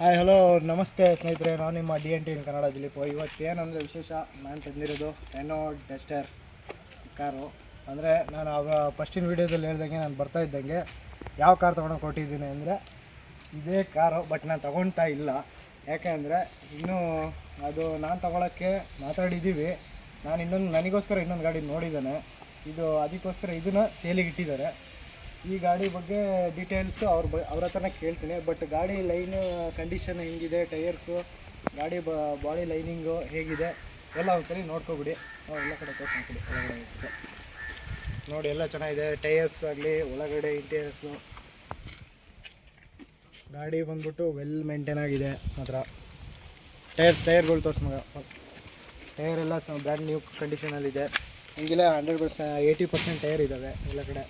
Hi hello ನಮಸ್ತೆ ಸ್ನೇಹಿತರೆ, ನಾನು ನಿಮ್ಮ D N T Kannada Dileep. ಇವತ್ತೇನಂದರೆ ವಿಶೇಷ, ನಾನು ತಂದಿರೋದು ಎನೋ ಡೆಸ್ಟರ್ ಕಾರು. ಅಂದರೆ ನಾನು ಅವ ಫಸ್ಟಿನ ವೀಡಿಯೋದಲ್ಲಿ ಹೇಳ್ದಂಗೆ ನಾನು ಬರ್ತಾ ಇದ್ದಂಗೆ ಯಾವ ಕಾರ್ ತೊಗೊಂಡು ಕೊಟ್ಟಿದ್ದೀನಿ ಅಂದರೆ ಇದೇ ಕಾರು ಬಟ್ ನಾನು ತೊಗೊಳ್ತಾ ಇಲ್ಲ. ಯಾಕೆಂದರೆ ಇನ್ನೂ ಅದು ನಾನು ತೊಗೊಳಕ್ಕೆ ಮಾತಾಡಿದ್ದೀವಿ ನಾನು ಇನ್ನೊಂದು, ನನಗೋಸ್ಕರ ಇನ್ನೊಂದು ಗಾಡಿ ನೋಡಿದ್ದಾನೆ. ಇದು ಅದಕ್ಕೋಸ್ಕರ ಇದನ್ನು ಸೇಲಿಗೆ ಇಟ್ಟಿದ್ದಾರೆ. ಈ ಗಾಡಿ ಬಗ್ಗೆ ಡೀಟೇಲ್ಸು ಅವ್ರ ಬ ಅವ್ರ ಹತ್ರನೇ ಕೇಳ್ತೀನಿ. ಬಟ್ ಗಾಡಿ ಲೈನ್ ಕಂಡೀಷನ್ ಹೆಂಗಿದೆ ಟೈರ್ಸು ಗಾಡಿ ಬ ಬಾಡಿ ಲೈನಿಂಗು ಹೇಗಿದೆ, ಎಲ್ಲ ಒಂದ್ಸರಿ ನೋಡ್ಕೊಬಿಡಿ. ಎಲ್ಲ ಕಡೆ ತೋರಿಸ್ತೀನಿ ಒಳಗಡೆ ನೋಡಿ, ಎಲ್ಲ ಚೆನ್ನಾಗಿದೆ. ಟೈರ್ಸ್ ಆಗಲಿ, ಒಳಗಡೆ ಇಂಟೀರಿಯರ್ಸು ಗಾಡಿ ಬಂದ್ಬಿಟ್ಟು ವೆಲ್ ಮೇಂಟೈನ್ ಆಗಿದೆ ಮಾತ್ರ. ಟೈರ್ ಟೈರ್ಗಳು ತೋರಿಸ್ ಮಗ. ಟೈರ್ ಎಲ್ಲ ಸ ಬ್ರ್ಯಾಂಡ್ ನ್ಯೂ ಕಂಡೀಷನಲ್ಲಿದೆ ಹಿಂಗಿಲ್ಲ hundred percent eighty percent tyre ಇದ್ದಾವೆ ಎಲ್ಲ ಕಡೆ.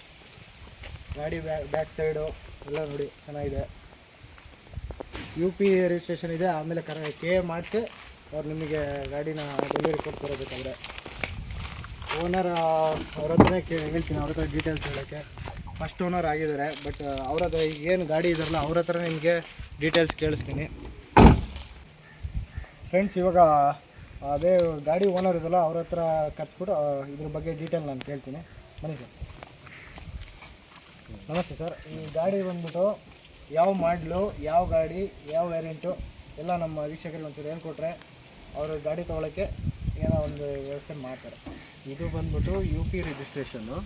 ಗಾಡಿ ಬ್ಯಾಕ್ ಬ್ಯಾಕ್ ಸೈಡು ಎಲ್ಲ ನೋಡಿ ಚೆನ್ನಾಗಿದೆ. ಯು ಪಿ ರಿಜಿಸ್ಟ್ರೇಷನ್ ಇದೆ, ಆಮೇಲೆ ಕರ ಕೆ ಮಾಡಿಸಿ ಅವ್ರು ನಿಮಗೆ ಗಾಡಿನ ಡೆಲಿವರಿ ಕೊಡ್ತಾರೆ ಬೇಕಾದ್ರೆ. ಓನರ್ ಅವ್ರ ಹತ್ರನೇ ಕೇ, ಹೇಳ್ತೀನಿ, ಅವ್ರ ಹತ್ರ ಡೀಟೇಲ್ಸ್ ಹೇಳೋಕ್ಕೆ. ಫಸ್ಟ್ ಓನರ್ ಆಗಿದ್ದಾರೆ ಬಟ್ ಅವ್ರ ಹತ್ರ ಈಗ ಏನು ಗಾಡಿ ಇದಾರಲ್ಲ ಅವ್ರ ಹತ್ರ ನಿಮಗೆ ಡೀಟೇಲ್ಸ್ ಕೇಳಿಸ್ತೀನಿ. ಫ್ರೆಂಡ್ಸ್ ಇವಾಗ, ಅದೇ ಗಾಡಿ ಓನರ್ ಇದಲ್ಲ ಅವ್ರ ಹತ್ರ ಕರ್ಸ್ಬಿಟ್ಟು ಇದ್ರ ಬಗ್ಗೆ ಡೀಟೇಲ್ ನಾನು ಕೇಳ್ತೀನಿ. ಬನ್ನಿ ಸರ್ ನಮಸ್ತೆ ಸರ್. ಈ ಗಾಡಿ ಬಂದ್ಬಿಟ್ಟು ಯಾವ ಮಾಡಲು ಯಾವ ಗಾಡಿ ಯಾವ ವೇರಿಯಂಟು ಎಲ್ಲ ನಮ್ಮ ವೀಕ್ಷಕರಿಗೆ ಒಂಚೂರು ಹೇಳ್ಕೊಟ್ರೆ ಅವರು ಗಾಡಿ ತೊಗೊಳಕ್ಕೆ ಏನೋ ಒಂದು ವ್ಯವಸ್ಥೆ ಮಾಡ್ತಾರೆ. ಇದು ಬಂದ್ಬಿಟ್ಟು ಯು ಪಿ ರಿಜಿಸ್ಟ್ರೇಷನ್ನು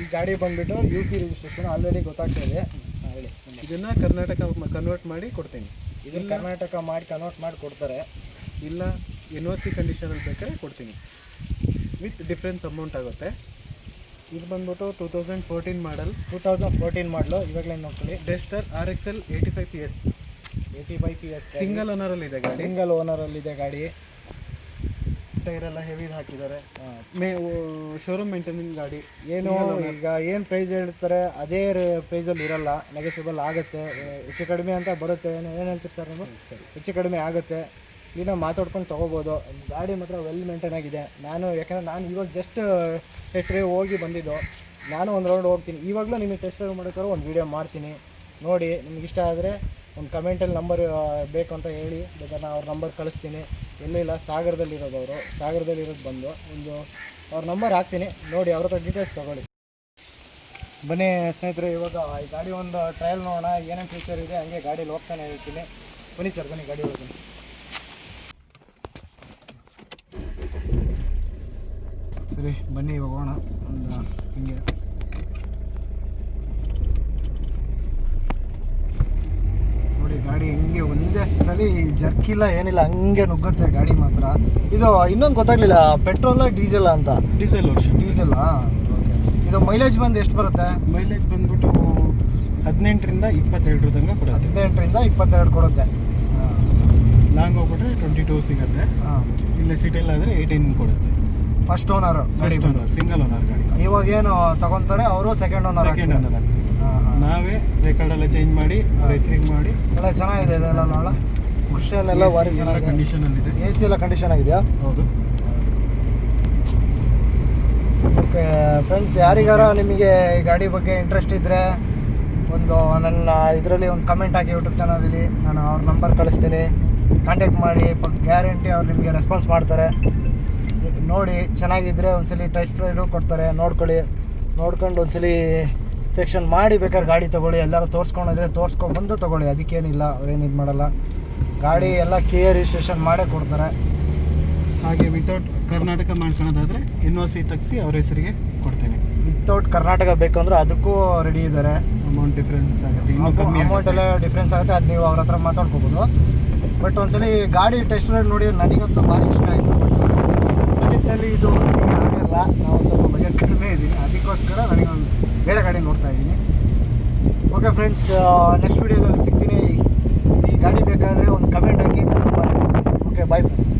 ಈ ಗಾಡಿ ಬಂದ್ಬಿಟ್ಟು ಯು ಪಿ ರಿಜಿಸ್ಟ್ರೇಷನ್ ಆಲ್ರೆಡಿ ಗೊತ್ತಾಗ್ತಾ ಇದೆ. ಹಾಂ ಹೇಳಿ. ಇದನ್ನು ಕರ್ನಾಟಕ ಕನ್ವರ್ಟ್ ಮಾಡಿ ಕೊಡ್ತೀನಿ. ಇದನ್ನು ಕರ್ನಾಟಕ ಮಾಡಿ ಕನ್ವರ್ಟ್ ಮಾಡಿ ಕೊಡ್ತಾರೆ. ಇಲ್ಲ ಎನ್ ಒ ಸಿ ಕಂಡೀಷನಲ್ಲಿ ಬೇಕಾದ್ರೆ ಕೊಡ್ತೀನಿ. ವಿತ್ ಡಿಫ್ರೆನ್ಸ್ ಅಮೌಂಟ್ ಆಗುತ್ತೆ. ಇದು ಬಂದ್ಬಿಟ್ಟು two thousand fourteen model two thousand fourteen model ಇವಾಗಲೇ ನೋಡ್ಕೊಳ್ಳಿ. Duster R X L eighty five P S eighty five P S single ಓನರಲ್ಲಿ ಇದೆ ಗಾಡಿ. ಸಿಂಗಲ್ ಓನರಲ್ಲಿದೆ ಗಾಡಿ. ಟೈರ್ ಎಲ್ಲ ಹೆವಿ ಹಾಕಿದ್ದಾರೆ. ಮೇ ಶೋರೂಮ್ ಮೇಂಟೆನೆನ್ಸ್ ಗಾಡಿ. ಏನು ಈಗ ಏನು ಪ್ರೈಸ್ ಹೇಳ್ತಾರೆ ಅದೇ ಪ್ರೈಸಲ್ಲಿ ಇರಲ್ಲ. ನೆಗೆಸಿಬಲ್ ಆಗುತ್ತೆ. ಹೆಚ್ಚು ಕಡಿಮೆ ಅಂತ ಬರುತ್ತೆ. ಏನು ಏನು ಹೇಳ್ತೀರಿ ಸರ್ ನೀವು? ಹೆಚ್ಚು ಕಡಿಮೆ ಆಗುತ್ತೆ. ಇದನ್ನ ಮಾತಾಡ್ಕೊಂಡು ತೊಗೋಬೋದು. ಗಾಡಿ ಮಾತ್ರ ವೆಲ್ ಮೇಂಟೈನ್ ಆಗಿದೆ. ನಾನು ಯಾಕಂದರೆ ನಾನು ಇವಾಗ ಜಸ್ಟ್ ಟೆಸ್ಟ್ ಡ್ರೈವ್ ಹೋಗಿ ಬಂದಿದ್ದು. ನಾನು ಒಂದು ರೌಂಡ್ ಹೋಗ್ತೀನಿ. ಇವಾಗಲೂ ನಿಮಗೆ ಟೆಸ್ಟ್ ಡ್ರೈವ್ ಮಾಡೋಕ್ಕಾರು ಒಂದು ವೀಡಿಯೋ ಮಾಡ್ತೀನಿ. ನೋಡಿ, ನಿಮ್ಗೆ ಇಷ್ಟ ಆದರೆ ಒಂದು ಕಮೆಂಟಲ್ಲಿ ನಂಬರ್ ಬೇಕು ಅಂತ ಹೇಳಿ. ಬೇಕಾದ್ರೆ ನಾನು ಅವ್ರ ನಂಬರ್ ಕಳಿಸ್ತೀನಿ. ಎಲ್ಲಿಲ್ಲ ಸಾಗರದಲ್ಲಿರೋದು ಅವರು. ಸಾಗರದಲ್ಲಿರೋದು ಬಂದು ಒಂದು ಅವ್ರ ನಂಬರ್ ಹಾಕ್ತೀನಿ. ನೋಡಿ, ಅವ್ರ ಹತ್ರ ಡೀಟೇಲ್ಸ್ ತೊಗೊಳ್ಳಿ. ಬನ್ನಿ ಸ್ನೇಹಿತರೆ, ಇವಾಗ ಈ ಗಾಡಿ ಒಂದು ಟ್ರಯಲ್ ನೋಡೋಣ. ಏನೇನು ಫೀಚರ್ ಇದೆ, ಹಂಗೆ ಗಾಡಿಯಲ್ಲಿ ಹೋಗ್ತಾನೆ ಇರ್ತೀನಿ. ಬನ್ನಿ ಸರ್ ಬನ್ನಿ ಗಾಡಿ ಹೋಗ್ತೀನಿ ಸರಿ ಬನ್ನಿ ಇವಾಗ ಹೋಗೋಣ. ಒಂದು ಹಿಂಗೆ. ನೋಡಿ ಗಾಡಿ ಹಿಂಗೆ ಒಂದೇ ಸಲ ಜರ್ಕಿಲ್ಲ ಏನಿಲ್ಲ ಹಂಗೆ ನುಗ್ಗುತ್ತೆ ಗಾಡಿ ಮಾತ್ರ. ಇದು ಇನ್ನೊಂದು ಗೊತ್ತಾಗ್ಲಿಲ್ಲ ಪೆಟ್ರೋಲ ಡೀಸೆಲ್ ಅಂತ? ಡೀಸೆಲ್ ವರ್ಷನ್ ಡೀಸೆಲ್ ಇದು ಮೈಲೇಜ್ ಬಂದು ಎಷ್ಟು ಬರುತ್ತೆ? ಮೈಲೇಜ್ ಬಂದ್ಬಿಟ್ಟು ಹದಿನೆಂಟರಿಂದ ಇಪ್ಪತ್ತೆರಡರ ತನಕ ಕೊಡುತ್ತೆ. ಹದಿನೆಂಟರಿಂದ ಇಪ್ಪತ್ತೆರಡು ಕೊಡುತ್ತೆ. ಲಾಂಗ್ ಹೋಗ್ಬಿಟ್ರೆ ಟ್ವೆಂಟಿ ಟೂ ಸಿಗುತ್ತೆ. ಇಲ್ಲ ಸಿಟಿಲ್ ಆದರೆ ಏಯ್ಟೀನ್ ಕೊಡುತ್ತೆ. First owner first owner single owner ಗಾಡಿ. ಇವಾಗ ಏನು ತಗೊಂತಾರೆ ಅವರು ಸೆಕೆಂಡ್ ಓನರ್ ಸೆಕೆಂಡ್ ಓನರ್ ನಾವೇ ರೆಕಾರ್ಡ್ ಎಲ್ಲ ಚೇಂಜ್ ಮಾಡಿ ರೇಸಿಂಗ್ ಮಾಡಿ. ಎಲ್ಲ ಚೆನ್ನಾಗಿದೆ ಇದೆಲ್ಲ ನೋಡ ವಾರಿ ಚೆನ್ನಾಗಿದೆ ಕಂಡೀಷನ್ ಅಲ್ಲಿ ಇದೆ. ಎ ಸಿ ಎಲ್ಲ ಕಂಡೀಷನ್ ಆಗಿದೆಯಾ? ಹೌದು. ಓಕೆ ಫ್ರೆಂಡ್ಸ್ ಯಾರಿಗಾರ ನಿಮಗೆ ಈ ಗಾಡಿ ಬಗ್ಗೆ ಇಂಟ್ರೆಸ್ಟ್ ಇದ್ದರೆ ಒಂದು ನನ್ನ ಇದರಲ್ಲಿ ಒಂದು ಕಮೆಂಟ್ ಹಾಕಿ ಯೂಟ್ಯೂಬ್ ಚಾನಲಲ್ಲಿ ನಾನು ಅವ್ರ ನಂಬರ್ ಕಳಿಸ್ತೀನಿ. ಕಾಂಟ್ಯಾಕ್ಟ್ ಮಾಡಿ ಗ್ಯಾರಂಟಿ ಅವ್ರು ನಿಮಗೆ ರೆಸ್ಪಾನ್ಸ್ ಮಾಡ್ತಾರೆ. ನೋಡಿ ಚೆನ್ನಾಗಿದ್ದರೆ ಒಂದ್ಸಲಿ ಟೆಸ್ಟ್ ರೈಡು ಕೊಡ್ತಾರೆ. ನೋಡ್ಕೊಳ್ಳಿ. ನೋಡ್ಕೊಂಡು ಒಂದ್ಸಲಿ ಸೆಕ್ಷನ್ ಮಾಡಿ ಬೇಕಾದ್ರೆ ಗಾಡಿ ತೊಗೊಳ್ಳಿ. ಎಲ್ಲರೂ ತೋರಿಸ್ಕೊಂಡಿದ್ರೆ ತೋರಿಸ್ಕೊಂಡ್ಬಂದು ತೊಗೊಳ್ಳಿ. ಅದಕ್ಕೇನಿಲ್ಲ ಅವ್ರೇನು ಇದು ಮಾಡಲ್ಲ. ಗಾಡಿ ಎಲ್ಲ ಕೆ ರಿಜಿಸ್ಟ್ರೇಷನ್ ಮಾಡೇ ಕೊಡ್ತಾರೆ. ಹಾಗೆ ವಿತೌಟ್ ಕರ್ನಾಟಕ ಮಾಡ್ಕೊಳೋದಾದರೆ ಎನ್ ಒ ಸಿ ತಗ್ಸಿ ಅವ್ರ ಹೆಸರಿಗೆ ಕೊಡ್ತೇನೆ. ವಿತೌಟ್ ಕರ್ನಾಟಕ ಬೇಕಂದ್ರೆ ಅದಕ್ಕೂ ರೆಡಿ ಇದ್ದಾರೆ. ಅಮೌಂಟ್ ಡಿಫ್ರೆನ್ಸ್ ಆಗುತ್ತೆ. ಇನ್ನೂ ಕಮ್ಮಿ ಅಮೌಂಟ್ ಎಲ್ಲ ಡಿಫ್ರೆನ್ಸ್ ಆಗುತ್ತೆ. ಅದು ನೀವು ಅವ್ರ ಹತ್ರ ಮಾತಾಡ್ಕೋಬೋದು. ಬಟ್ ಒಂದ್ಸಲಿ ಗಾಡಿ ಟೆಸ್ಟ್ ರೈಡ್ ನೋಡಿ ನನಗಂತೂ ಭಾರಿ ಇಷ್ಟ ಆಯಿತು. ಬಜೆಟಲ್ಲಿ ಇದು ನನಗೆ ಆಗಲ್ಲ. ನಾವು ಸ್ವಲ್ಪ ಬಜೆಟ್ ಕಡಿಮೆ ಇದ್ದೀನಿ ಅದಕ್ಕೋಸ್ಕರ ನನಗೆ ಒಂದು ಬೇರೆ ಗಾಡಿ ನೋಡ್ತಾ ಇದ್ದೀನಿ. ಓಕೆ ಫ್ರೆಂಡ್ಸ್ ನೆಕ್ಸ್ಟ್ ವೀಡಿಯೋದಲ್ಲಿ ಸಿಗ್ತೀನಿ. ಈ ಗಾಡಿ ಬೇಕಾದರೆ ಒಂದು ಕಮೆಂಟ್ ಹಾಕಿ ಓಕೆ ಬಾಯ್ ಫ್ರೆಂಡ್ಸ್